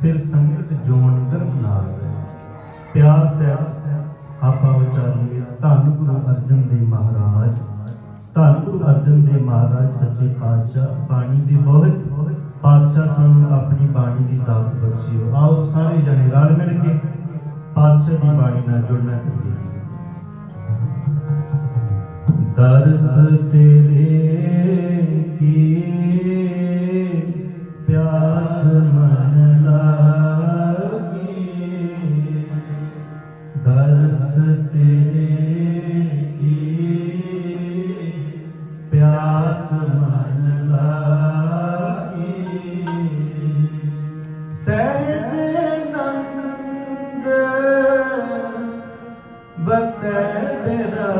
ਫਿਰ ਸੰਗਤ ਜੋਨ ਗਰਮ ਨਾਲ ਪਿਆਰ ਸਹਿਬ, ਆਪਾ ਵਿਚਾਰੀਏ ਧੰਨ ਗੁਰੂ ਅਰਜਨ ਦੇਵ ਮਹਾਰਾਜ। ਧੰਨ ਗੁਰੂ ਅਰਜਨ ਦੇਵ ਮਹਾਰਾਜ, ਸੱਚੇ ਪਾਤਸ਼ਾਹ, ਬਾਣੀ ਦੇ ਬਹੁਤ ਪਾਤਸ਼ਾਹ ਸਾਨੂੰ ਆਪਣੀ ਬਾਣੀ ਦੀ ਦਾਤ ਬਖਸ਼ਿਓ। ਆਓ ਸਾਰੇ ਜਣੇ ਰਲ ਮਿਲ ਕੇ ਪਾਤਸ਼ਾਹ ਦੀ ਬਾਣੀ ਨਾਲ ਜੁੜਨਾ ਚਾਹੀਏ। ਦਰਸ ਤੇਰੇ وسبرا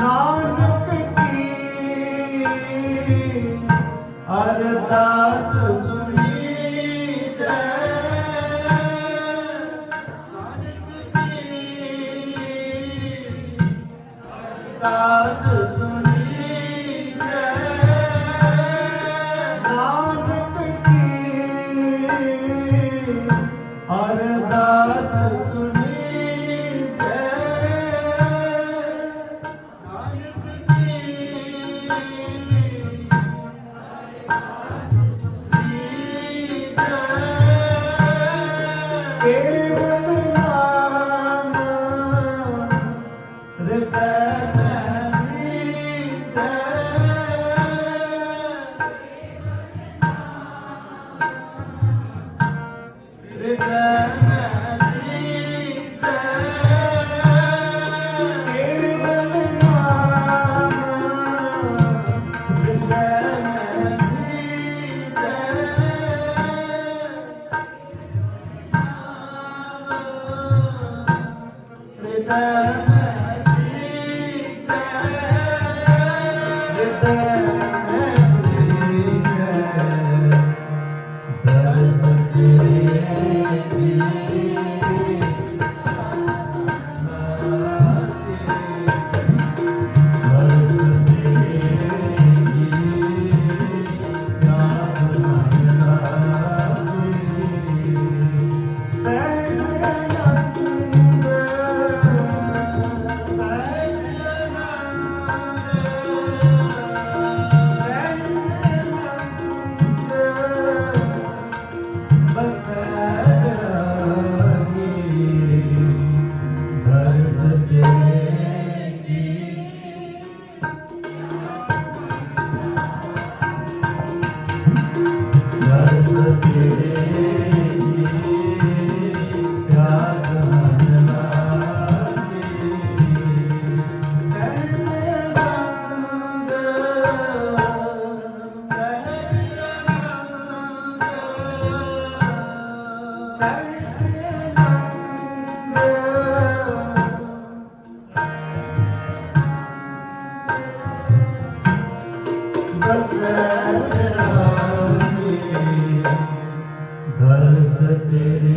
ਨਾਨਕ ਕੀ ਅਰਦਾਸ ਸੁਣੀ ਜੈ ਨਾਨਕ ਕੀ ਅਰਦਾਸ ਸੁਣੀ ਜੈ ਨਾਨਕ ਕੀ ਅਰਦਾਸ vida. ਦਰਸ